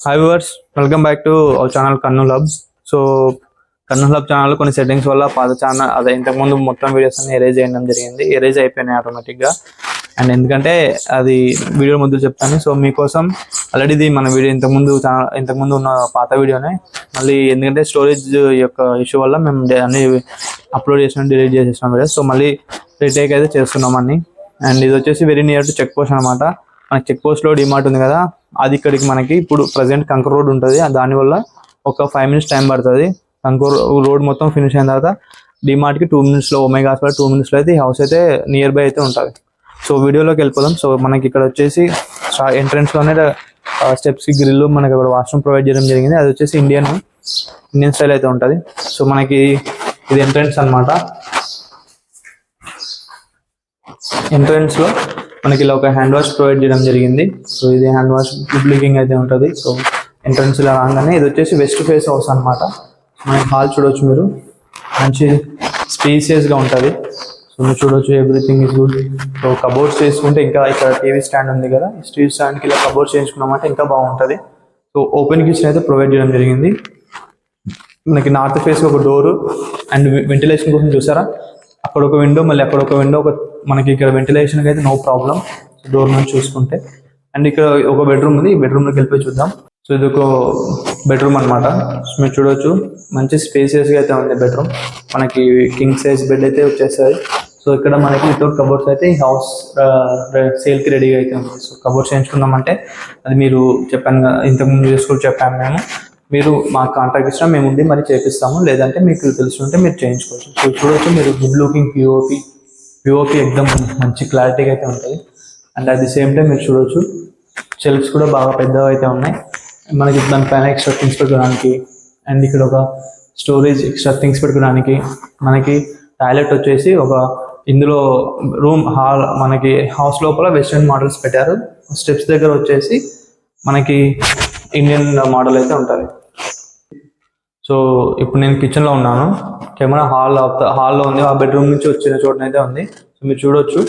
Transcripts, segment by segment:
Hi viewers welcome back to our channel Kurnool lab so Kurnool lab channel కొన్ని settings వల్ల పాత channel అదే ఇంతకుముందు మొత్తం వీడియోస్ అన్ని ఎరేజ్ చేయడం జరిగింది. ఎరేజ్ అయిపోయినాయి ఆటోమేటిక్గా. అండ్ ఎందుకంటే అది వీడియో ముందు చెప్తాను. సో మీకోసం ఆల్రెడీ ఇది మన వీడియో ఇంతకుముందు ఛానల్ ఇంతకుముందు ఉన్న పాత వీడియోనే మళ్ళీ ఎందుకంటే స్టోరేజ్ యొక్క ఇష్యూ వల్ల మేము అన్ని అప్లోడ్ చేసినాం డిలీట్ చేసేసినాం వీడియో సో మళ్ళీ రీటేక్ అయితే చేస్తున్నాం అన్ని. అండ్ ఇది వచ్చేసి very near to check post అనమాట మనకి చెక్ పోస్ట్లో డిమార్ట్ ఉంది కదా. అది ఇక్కడికి మనకి ఇప్పుడు ప్రజెంట్ కంకర్ రోడ్ ఉంటుంది. దానివల్ల ఒక ఫైవ్ మినిట్స్ టైం పడుతుంది. కంకర్ రోడ్ మొత్తం ఫినిష్ అయిన తర్వాత డిమార్ట్కి టూ మినిట్స్లో ఒమేగా హాస్పిటల్ టూ మినిట్స్లో అయితే ఈ హౌస్ అయితే నియర్ బై అయితే ఉంటుంది. సో వీడియోలోకి వెళ్ళిపోదాం. సో మనకి ఇక్కడ వచ్చేసి ఎంట్రెన్స్లోనే స్టెప్స్ గ్రిల్ మనకి అక్కడ వాష్రూమ్ ప్రొవైడ్ చేయడం జరిగింది. అది వచ్చేసి ఇండియన్ ఇండియన్ స్టైల్ అయితే ఉంటుంది. సో మనకి ఇది ఎంట్రన్స్ అనమాట ఎంట్రెన్స్లో మనకి ఇలా ఒక హ్యాండ్ వాష్ ప్రొవైడ్ చేయడం జరిగింది. సో ఇది హ్యాండ్ వాష్ బ్లీకింగ్ అయితే ఉంటుంది. సో ఎంట్రన్స్ ఇలా రాగానే ఇది వచ్చేసి వెస్ట్ ఫేస్ హౌస్ అనమాట మన హాల్ చూడొచ్చు మీరు. మంచి స్పేసియస్గా ఉంటుంది. సో మీరు చూడొచ్చు everything is good so cupboards చేసుకుంటే ఇంకా ఇక్కడ టీవీ స్టాండ్ ఉంది కదా. ఈ టీవీ స్టాండ్ ఇలా కబోర్డ్స్ చేయించుకున్నామంటే ఇంకా బాగుంటుంది. సో ఓపెన్ కిచెన్ అయితే ప్రొవైడ్ చేయడం జరిగింది. మనకి నార్త్ ఫేస్ ఒక డోరు అండ్ వెంటిలేషన్ కోసం చూసారా? అక్కడ ఒక విండో మళ్ళీ అక్కడ ఒక విండో ఒక మనకి ఇక్కడ వెంటిలేషన్ అయితే నో ప్రాబ్లం డోర్ నుంచి చూసుకుంటే. అండ్ ఇక్కడ ఒక బెడ్రూమ్ ఉంది. ఈ బెడ్రూమ్లోకి వెళ్ళిపోయి చూద్దాం. సో ఇది ఒక బెడ్రూమ్ అనమాట మీరు చూడొచ్చు. మంచి స్పేసియస్గా అయితే ఉంది బెడ్రూమ్ మనకి కింగ్ సైజ్ బెడ్ అయితే వచ్చేస్తుంది సో ఇక్కడ మనకి ఇటు కబోర్డ్స్ అయితే ఈ హౌస్ సేల్కి రెడీగా అయితే ఉంది. సో కబోర్డ్స్ చేయించుకుందామంటే అది మీరు చెప్పాను ఇంతకుముందు చేసుకుని చెప్పాము మేము. మీరు మా కాంటాక్ట్ ఇచ్చినా మేము ఉండి మరి చేపిస్తాము. లేదంటే మీకు తెలుసుంటే మీరు చేయించుకోవచ్చు. సో చూడొచ్చు మీరు good looking POP POP exam మంచి క్లారిటీగా అయితే ఉంటుంది. And at the same time మీరు చూడొచ్చు షెల్ఫ్స్ కూడా బాగా పెద్దగా అయితే ఉన్నాయి. మనకి దానిపైన ఎక్స్ట్రా థింగ్స్ పెట్టుకోవడానికి అండ్ ఇక్కడ ఒక స్టోరేజ్ ఎక్స్ట్రా థింగ్స్ పెట్టుకోవడానికి మనకి టాయిలెట్ వచ్చేసి ఒక ఇందులో రూమ్ హాల్ మనకి హౌస్ లోపల వెస్ట్రన్ మోడల్స్ పెట్టారు. స్టెప్స్ దగ్గర వచ్చేసి మనకి ఇండియన్ మోడల్ అయితే ఉంటుంది. సో ఇప్పుడు నేను కిచెన్లో ఉన్నాను. కెమెరా హాల్ హాల్లో ఉంది. ఆ బెడ్రూమ్ నుంచి వచ్చిన చోటనైతే ఉంది. సో మీరు చూడొచ్చు.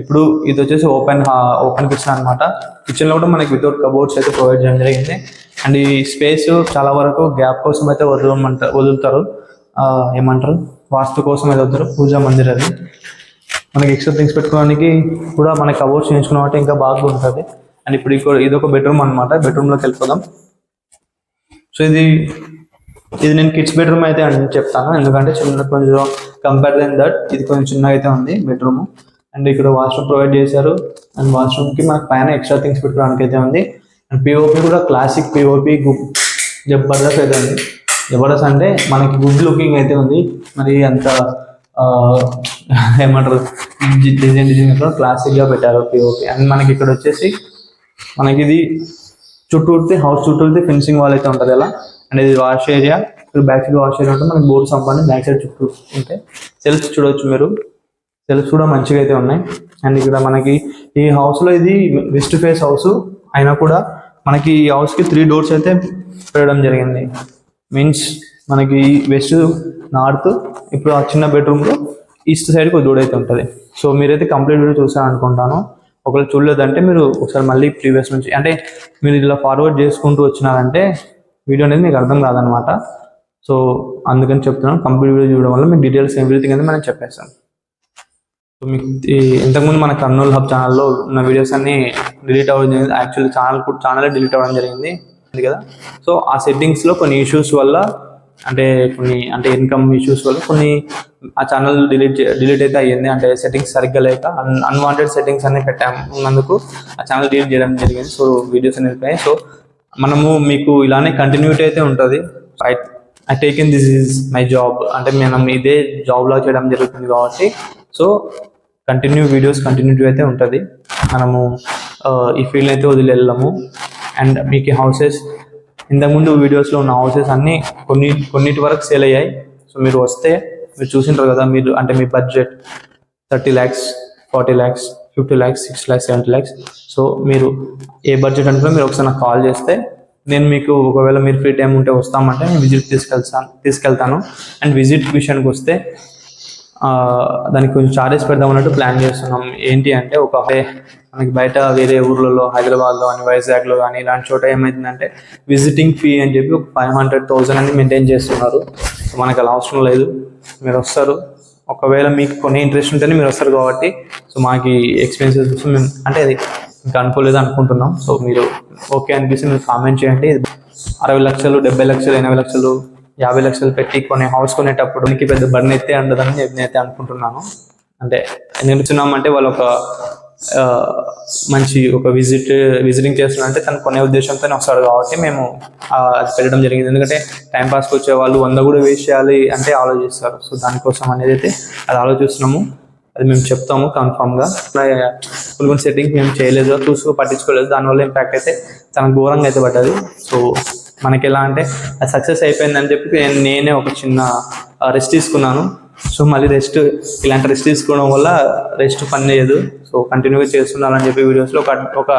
ఇప్పుడు ఇది వచ్చేసి ఓపెన్ ఓపెన్ కిచెన్ అనమాట కిచెన్లో కూడా మనకి వితౌట్ కబోర్డ్స్ అయితే ప్రొవైడ్ చేయడం జరిగింది. అండ్ ఈ స్పేస్ చాలా వరకు గ్యాప్ కోసం అయితే వదలమంట వదులుతారు. ఏమంటారు? వాస్తు కోసం అయితే వదులుతారు. పూజా మందిర్ అది. మనకి ఎక్స్ట్రా థింగ్స్ పెట్టుకోవడానికి కూడా మనకి కబోర్డ్స్ చేయించుకున్నాం ఇంకా బాగా ఉంటుంది. అండ్ ఇప్పుడు ఇక్కడ ఇది ఒక బెడ్రూమ్ అనమాట బెడ్రూమ్లోకి వెళ్ళిపోదాం. సో ఇది ఇది నేను కిడ్స్ బెడ్రూమ్ అయితే అని చెప్తాను. ఎందుకంటే చిన్న కొంచెం కంపేర్ దెన్ దట్ ఇది కొంచెం చిన్నగా అయితే ఉంది బెడ్రూమ్ అండ్ ఇక్కడ వాష్రూమ్ ప్రొవైడ్ చేశారు. అండ్ వాష్రూమ్కి మనకు పైన ఎక్స్ట్రా థింగ్స్ పెట్టుకోవడానికి అయితే ఉంది. అండ్ పిఓపి కూడా క్లాసిక్ పిఓపి జబర్దస్త్ అయితే ఉంది. జబర్దస్త్ అంటే మనకి గుడ్ లుకింగ్ అయితే ఉంది. మరి అంత ఏమంటారు? డిజైన్ డిజైన్ క్లాసిక్గా పెట్టారు పిఓపి అండ్ మనకి ఇక్కడ వచ్చేసి మనకి ఇది చుట్టూర్తి హౌస్ చుట్టూర్తి ఫెన్సింగ్ వాల్ అయితే ఉంటుంది ఎలా అండ్ ఇది వాష్ ఏరియా ఇక్కడ బ్యాక్ సైడ్ వాష్ ఏరియా ఉంటుంది మనకి బోర్డు సంపాన్ని బ్యాక్ సైడ్ చుట్టూ ఉంటాయి సెల్ఫ్స్ చూడవచ్చు మీరు. సెల్ఫ్స్ కూడా మంచిగా అయితే ఉన్నాయి. అండ్ ఇక్కడ మనకి ఈ హౌస్లో ఇది వెస్ట్ ఫేస్ హౌస్ అయినా కూడా మనకి ఈ హౌస్కి కి త్రీ డోర్స్ అయితే పెట్టడం జరిగింది. మీన్స్ మనకి వెస్ట్ నార్త్ ఇప్పుడు ఆ చిన్న బెడ్రూమ్లో ఈస్ట్ సైడ్కి ఒక డోర్ అయితే ఉంటుంది. సో మీరైతే కంప్లీట్ వీడియో చూసారనుకుంటాను. ఒకవేళ చూడలేదంటే మీరు ఒకసారి మళ్ళీ ప్రీవియస్ నుంచి అంటే మీరు ఇలా ఫార్వర్డ్ చేసుకుంటూ వచ్చినారంటే వీడియో అనేది మీకు అర్థం కాదనమాట. సో అందుకని చెప్తున్నాను కంప్లీట్ వీడియో చూడడం వల్ల మీకు డీటెయిల్స్ ఎవ్రీథింగ్ అనేది మనం చెప్పేస్తాం. సో మీకు ఇంతకుముందు మన కర్నూలు హబ్ ఛానల్లో ఉన్న వీడియోస్ అన్ని డిలీట్ అవ్వడం జరిగింది. యాక్చువల్లీ ఛానల్ కూడా ఛానల్ డిలీట్ అవ్వడం జరిగింది. అది కదా. సో ఆ సెట్టింగ్స్లో కొన్ని ఇష్యూస్ వల్ల అంటే కొన్ని అంటే ఇన్కమ్ ఇష్యూస్ వల్ల కొన్ని ఆ ఛానల్ డిలీట్ డిలీట్ అయితే అయ్యింది. అంటే సెట్టింగ్స్ సరిగ్గా లేక అన్ అన్వాంటెడ్ సెట్టింగ్స్ అన్ని పెట్టాము. ఉన్నందుకు ఆ ఛానల్ డిలీట్ చేయడం జరిగింది. సో వీడియోస్ అనేవి సో మనము మీకు ఇలానే కంటిన్యూటీ అయితే ఉంటుంది. I I take in this is my job అంటే మనం ఇదే జాబ్లో చేయడం జరుగుతుంది కాబట్టి. సో కంటిన్యూ వీడియోస్ కంటిన్యూటీ అయితే ఉంటుంది. మనము ఈ ఫీల్డ్ అయితే వదిలి వెళ్ళము అండ్ మీకు హౌసెస్ ఇంతకుముందు వీడియోస్లో ఉన్న హౌసెస్ అన్నీ కొన్ని కొన్నిటి వరకు సేల్ అయ్యాయి. సో మీరు వస్తే మీరు చూసింటారు కదా మీరు అంటే మీ budget thirty lakhs forty lakhs fifty lakhs six lakhs seventy lakhs so మీరు ఏ బడ్జెట్ అంటే మీరు ఒకసారి నాకు కాల్ చేస్తే నేను మీకు ఒకవేళ మీరు ఫ్రీ టైం ఉంటే వస్తామంటే నేను విజిట్ తీసుకెళ్తాను తీసుకెళ్తాను. అండ్ విజిట్ విషయానికి వస్తే దానికి కొంచెం చార్జెస్ పెడదాం అన్నట్టు ప్లాన్ చేస్తున్నాం. ఏంటి అంటే ఒక మనకి బయట వేరే ఊర్లలో హైదరాబాద్లో కానీ వైజాగ్లో కానీ ఇలాంటి చోట ఏమైందంటే విజిటింగ్ ఫీ అని చెప్పి ఒక ఫైవ్ హండ్రెడ్ థౌజండ్ అని మెయింటైన్ చేస్తున్నారు. సో మనకు అలా అవసరం లేదు. మీరు వస్తారు. ఒకవేళ మీకు కొన్ని ఇంట్రెస్ట్ ఉంటేనే మీరు వస్తారు కాబట్టి సో మాకు ఎక్స్పెన్సెస్ మేము అంటే అది ఇంకా అనుకోలేదు అనుకుంటున్నాం. సో మీరు ఓకే అనిపిస్తే మీరు కామెంట్ చేయండి. అరవై లక్షలు డెబ్బై లక్షలు ఎనభై లక్షలు యాభై లక్షలు పెట్టి కొన్ని హౌస్ కొనేటప్పుడు మీకు పెద్ద బర్న్ అయితే ఉండదని నేనైతే అనుకుంటున్నాను. అంటే నిలుచున్నామంటే వాళ్ళు ఒక మంచి ఒక విజిట్ విజిటింగ్ చేస్తున్నారంటే తను కొనే ఉద్దేశంతోనే వస్తాడు కాబట్టి మేము అది పెట్టడం జరిగింది. ఎందుకంటే టైంపాస్కి వచ్చే వాళ్ళు వంద కూడా వేస్ట్ చేయాలి అంటే ఆలోచిస్తారు. సో దానికోసం అనేది అయితే అది ఆలోచిస్తున్నాము. అది మేము చెప్తాము కన్ఫామ్గా కొన్ని కొన్ని సెట్టింగ్స్ మేము చేయలేదు చూసుకో పట్టించుకోలేదు. దానివల్ల ఇంపాక్ట్ అయితే చాలా ఘోరంగా అయితే పడ్డది. సో మనకి ఎలా అంటే అది సక్సెస్ అయిపోయిందని చెప్పి నేనే ఒక చిన్న రెస్ట్ తీసుకున్నాను. సో మళ్ళీ రెస్ట్ ఇలాంటి రెస్ట్ తీసుకోవడం వల్ల రెస్ట్ పని చేయదు. సో కంటిన్యూగా చేస్తున్నారని చెప్పి వీడియోస్లో ఒక ఒక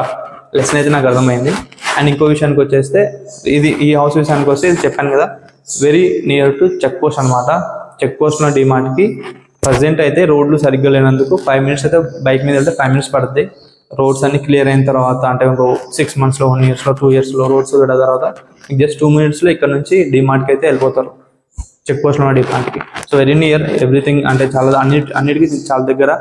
లెసన్ అయితే నాకు అర్థమైంది. అండ్ ఇంకో విషయానికి వచ్చేస్తే ఇది ఈ హౌస్ విషయానికి వస్తే ఇది చెప్పాను కదా very near to check post అనమాట చెక్ పోస్ట్ ఉన్న డిమార్ట్కి ప్రజెంట్ అయితే రోడ్లు సరిగ్గా లేనందుకు ఫైవ్ మినిట్స్ అయితే బైక్ మీద వెళ్తే ఫైవ్ మినిట్స్ పడుతుంది రోడ్స్ అన్ని క్లియర్ అయిన తర్వాత అంటే ఇంకో సిక్స్ మంత్స్లో వన్ ఇయర్స్లో టూ ఇయర్స్లో రోడ్స్ కూడా తర్వాత జస్ట్ టూ మినిట్స్లో ఇక్కడ నుంచి డిమార్ట్కి అయితే వెళ్ళిపోతారు. చెక్ పోస్ట్లో ఉన్న డిమార్ట్కి సో వెరీ నియర్ ఎవ్రీథింగ్ అంటే చాలా అన్నిటి అన్నిటికీ చాలా దగ్గర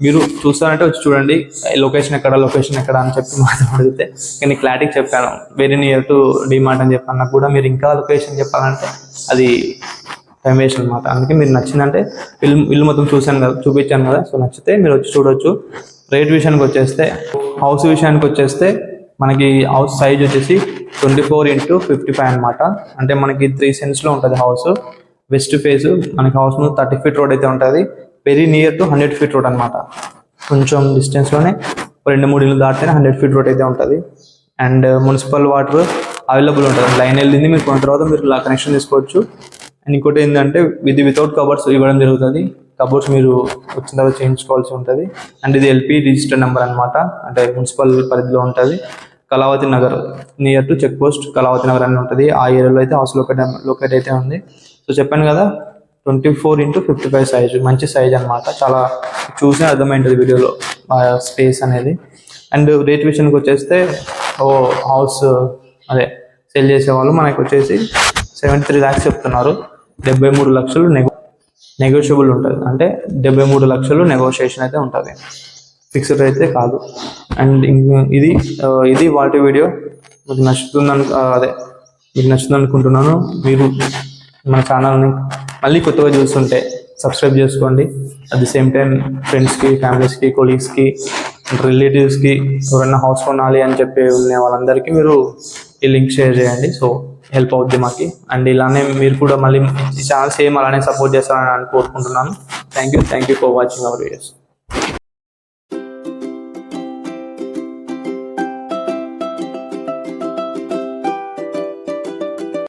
మీరు చూస్తారంటే వచ్చి చూడండి లొకేషన్ ఎక్కడ లొకేషన్ ఎక్కడ అని చెప్పి మాత్రం అడిగితే నేను క్లారిటీ చెప్పాను. వెరీ నియర్ టు డిమార్ట్ అని చెప్పాను. అన్నా కూడా మీరు ఇంకా లొకేషన్ చెప్పాలంటే అది టైం వేస్ట్ అనమాట అందుకే మీరు నచ్చిందంటే ఇల్లు ఇల్లు మొత్తం చూశాను కదా చూపించాను కదా సో నచ్చితే మీరు వచ్చి చూడొచ్చు. రేట్ విషయానికి వచ్చేస్తే హౌస్ విషయానికి వచ్చేస్తే మనకి హౌస్ సైజ్ వచ్చేసి twenty four into fifty five అనమాట అంటే మనకి త్రీ సెన్స్లో ఉంటుంది హౌస్ వెస్ట్ ఫేస్ మనకి హౌస్ ముందు థర్టీ ఫీట్ రోడ్ అయితే ఉంటుంది. Very near to hundred feet road అనమాట కొంచెం డిస్టెన్స్లోనే రెండు మూడు ఇళ్ళు దాటితేనే హండ్రెడ్ ఫీట్ రోడ్ అయితే ఉంటుంది. అండ్ మున్సిపల్ వాటర్ అవైలబుల్ ఉంటుంది. లైన్ వెళ్ళింది మీరు కొన్న తర్వాత మీరు ఇలా కనెక్షన్ తీసుకోవచ్చు అండ్ ఇంకోటి ఏంటంటే ఇది వితౌట్ కబర్స్ ఇవ్వడం జరుగుతుంది. కబోర్డ్స్ మీరు వచ్చిన తర్వాత చేయించుకోవాల్సి ఉంటుంది. అండ్ ఇది ఎల్పి రిజిస్టర్ నెంబర్ అనమాట అంటే మున్సిపల్ పరిధిలో ఉంటుంది. Kalavathi Nagar near to check post Kalavathi Nagar అని ఉంటుంది. ఆ ఏరియాలో అయితే హౌస్ లొకేట్ లొకేట్ అయితే ఉంది. సో చెప్పాను కదా twenty four into fifty five size మంచి సైజ్ అనమాట చాలా చూసే అర్థమైంటుంది వీడియోలో స్పేస్ అనేది. అండ్ రేట్ విషయానికి వచ్చేస్తే ఓ హౌస్ అదే సెల్ చేసే వాళ్ళు మనకి వచ్చేసి సెవెంటీ త్రీ ల్యాక్స్ చెప్తున్నారు. డెబ్బై మూడు లక్షలు నెగో నెగోషియబుల్ ఉంటుంది. అంటే డెబ్బై మూడు లక్షలు నెగోషియేషన్ అయితే ఉంటుంది. ఫిక్స్డ్ అయితే కాదు. అండ్ ఇది ఇది వాటి వీడియో. మీకు నచ్చుతుందని అదే మీకు నచ్చుతుంది అనుకుంటున్నాను మీరు మన ఛానల్ని మళ్ళీ కొత్తగా చూస్తుంటే సబ్స్క్రైబ్ చేసుకోండి. అట్ ది సేమ్ టైం ఫ్రెండ్స్కి ఫ్యామిలీస్కి కొలీగ్స్కి రిలేటివ్స్కి ఎవరైనా హౌస్ కొనాలి అని చెప్పి ఉన్న వాళ్ళందరికీ మీరు ఈ లింక్ షేర్ చేయండి. సో హెల్ప్ అవుద్ది మాకి. అండ్ ఇలానే మీరు కూడా మళ్ళీ ఈ ఛానల్ సేమ్ అలానే సపోర్ట్ చేస్తారని అని కోరుకుంటున్నాను thank you thank you for watching our videos